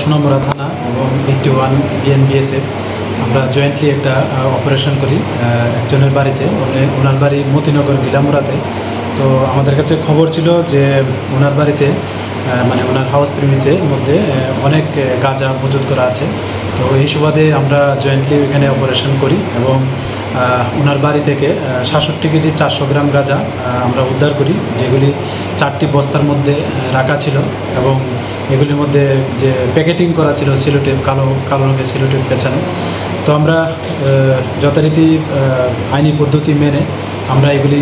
সুনামুরা থানা এবং eighty one বিএনবিএসএফ, আমরা জয়েন্টলি একটা অপারেশন করি একজনের বাড়িতে। ওনার বাড়ি মতিনগর গিলামুরাতে। তো আমাদের কাছে খবর ছিল যে ওনার বাড়িতে মানে ওনার হাউস প্রিমিসের মধ্যে অনেক গাঁজা মজুত করা আছে। তো এই সুবাদে আমরা জয়েন্টলি এখানে অপারেশন করি এবং ওনার বাড়ি থেকে সাতষট্টি কেজি চারশো গ্রাম গাঁজা আমরা উদ্ধার করি, যেগুলি চারটি বস্তার মধ্যে রাখা ছিল এবং এগুলির মধ্যে যে প্যাকেটিং করা ছিল সিলোটেপ, কালো কালো রঙের সিলোটেপ পেছানো। তো আমরা যথারীতি আইনি পদ্ধতি মেনে আমরা এগুলি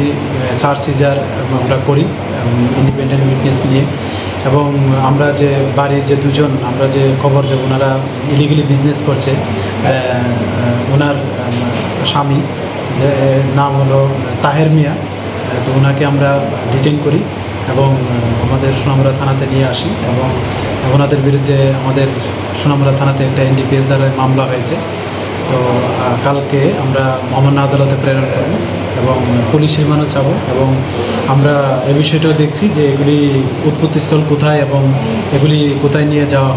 সার্চ সিজার আমরা করি ইন্ডিপেন্ডেন্ট উইটনেস নিয়ে। এবং আমরা যে বাড়ির যে দুজন, আমরা যে খবর যে ওনারা ইলিগালি বিজনেস করছে ওনার স্বামী, যে নাম হলো তাহের মিয়া তো ওনাকে আমরা ডিটেন করি এবং আমাদের সোনামুড়া থানাতে নিয়ে আসি এবং ওনাদের বিরুদ্ধে আমাদের সোনামুড়া থানাতে একটা এনডিপিএস দ্বারা মামলা হয়েছে। তো কালকে আমরা মোহাম্মদ আদালতে প্রেরণ করব। এবং পুলিশ রিমান্ডও চাবো এবং আমরা এ বিষয়টাও দেখছি যে এগুলি উৎপত্তিস্থল কোথায় এবং এগুলি কোথায় নিয়ে যাওয়া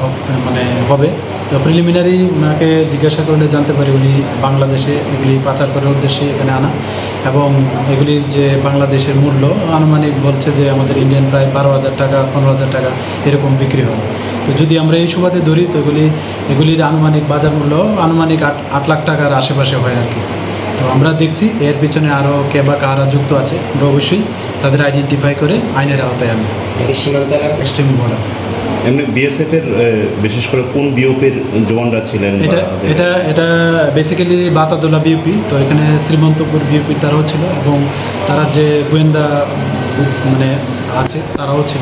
মানে হবে। তো প্রিলিমিনারি ওনাকে জিজ্ঞাসা করলে জানতে পারি উনি বাংলাদেশে এগুলি পাচার করার উদ্দেশ্যে এখানে আনা। এবং এগুলির যে বাংলাদেশের মূল্য, আনুমানিক বলছে যে আমাদের ইন্ডিয়ান প্রায় বারো হাজার টাকা, পনেরো হাজার টাকা এরকম বিক্রি হয়। তো যদি আমরা এই সুবাদে ধরি, তো এগুলি, এগুলির আনুমানিক বাজার মূল্য আনুমানিক আট আট লাখ টাকার আশেপাশে হয় আর কি। তো আমরা দেখছি এর পিছনে আরও কে বা কারা যুক্ত আছে আমরা অবশ্যই তাদের আইডেন্টিফাই করে আইনের আওতায় আনব। সীমান্ত এলাকা এক্সট্রিম বর্ডার এমনি বিএসএফ এর বিশেষ করে কোন বিওপির জওয়ানরা ছিলেন এটা এটা এটা বেসিক্যালি বাতাদোলা বিওপি তো এখানে শ্রীমন্তপুর বিউপি তারাও ছিল এবং তারা যে গোয়েন্দা মানে আছে তারাও ছিল।